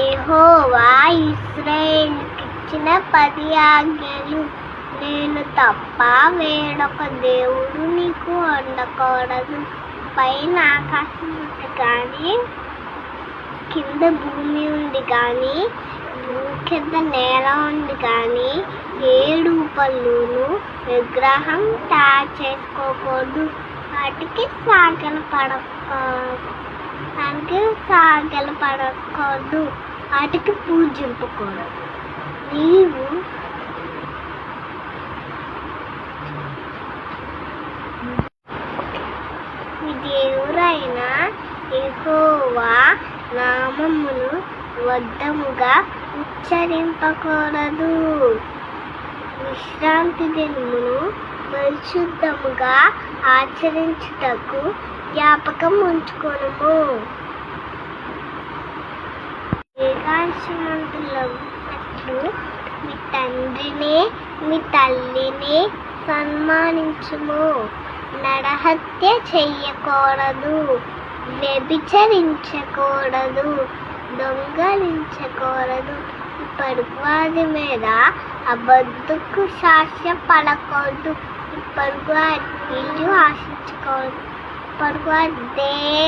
ఎహోవా ఇశ్రాయేలుకిచ్చిన పది ఆజ్ఞలు. నేను తప్ప వేడొక దేవుడు నీకు ఉండకూడదు పైన ఆకాశం ఉంది కానీ కింద భూమి ఉంది కానీ భూమి కింద నేల ఉంది కానీ ఏడు పళ్ళును విగ్రహం తయారు చేసుకోకూడదు. వాటికి సాగలు పడకూడదు దానికి సాగలు పడకూడదు వాటికి పూజింపకూడదు. నీవు మీ దేవుడైన ఎహోవా నామమును వద్దముగా ఉచ్చరింపకూడదు. విశ్రాంతి దినమును పరిశుద్ధముగా ఆచరించుటకు జ్ఞాపకం ఉంచుకొనుము ఏకాశమంతులట్లు మీ తండ్రిని మీ తల్లిని సన్మానించుము నరహత్య చెయ్యకూడదు వ్యభిచరించకూడదు దొంగలించకూడదు పరుగువాది మీద అబద్ధకు సాక్ష్యం పడకూడదు పరుగువాడి ఆశించకూడదు for one day.